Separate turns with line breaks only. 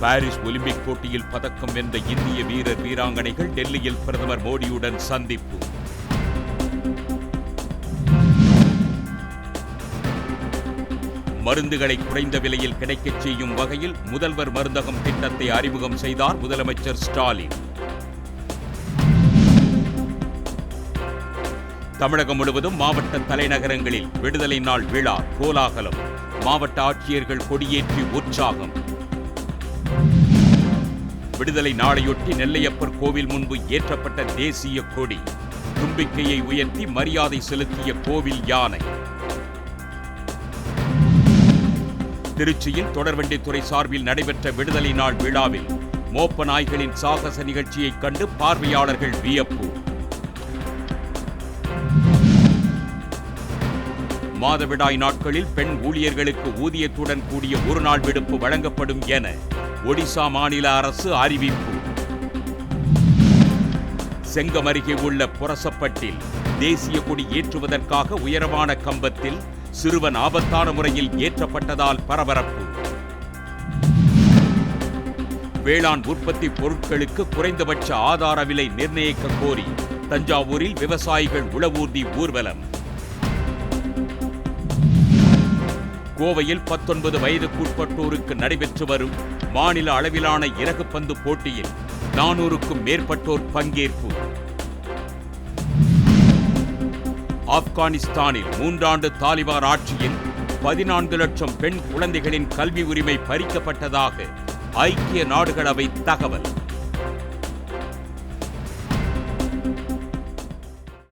Paris Olympic போட்டியில் பதக்கம் வென்ற இந்திய வீரர் வீராங்கனைகள் டெல்லியில் பிரதமர் மோடியுடன் சந்திப்பு. மருந்துகளை குறைந்த விலையில் கிடைக்கச் செய்யும் வகையில் முதல்வர் மருந்தகம் திட்டத்தை அறிமுகம் செய்தார் முதலமைச்சர் ஸ்டாலின். தமிழகம் முழுவதும் மாவட்ட தலைநகரங்களில் விடுதலை நாள் விழா கோலாகலம். மாவட்ட ஆட்சியர்கள் கொடியேற்றி உற்சாகம். விடுதலை நாளையொட்டி நெல்லையப்பர் கோவில் முன்பு ஏற்றப்பட்ட தேசிய கொடி. தும்பிக்கையை உயர்த்தி மரியாதை செலுத்திய கோவில் யானை. திருச்சியில் தொடர்வண்டித்துறை சார்பில் நடைபெற்ற விடுதலை நாள் விழாவில் மோப்ப நாய்களின் சாகச நிகழ்ச்சியைக் கண்டு பார்வையாளர்கள் வியப்பு. மாதவிடாய் நாட்களில் பெண் ஊழியர்களுக்கு ஊதியத்துடன் கூடிய ஒரு நாள் விடுப்பு வழங்கப்படும் என ஒடிசா மாநில அரசு அறிவிப்பு. செங்கம் அருகே உள்ள புரசப்பட்டில் தேசிய கொடி ஏற்றுவதற்காக உயரமான கம்பத்தில் சிறுவன் ஆபத்தான முறையில் ஏற்றப்பட்டதால் பரபரப்பு. வேளாண் உற்பத்தி பொருட்களுக்கு குறைந்தபட்ச ஆதார விலை நிர்ணயிக்க கோரி தஞ்சாவூரில் விவசாயிகள் உளவூர்தி ஊர்வலம். கோவையில் பத்தொன்பது வயதுக்குட்பட்டோருக்கு நடைபெற்று வரும் மாநில அளவிலான இறகுப்பந்து போட்டியில் நானூறுக்கும் மேற்பட்டோர் பங்கேற்பு. ஆப்கானிஸ்தானில் மூன்றாண்டு தாலிபான் ஆட்சியில் பதினான்கு லட்சம் பெண் குழந்தைகளின் கல்வி உரிமை பறிக்கப்பட்டதாக ஐக்கிய நாடுகள் அவை தகவல்.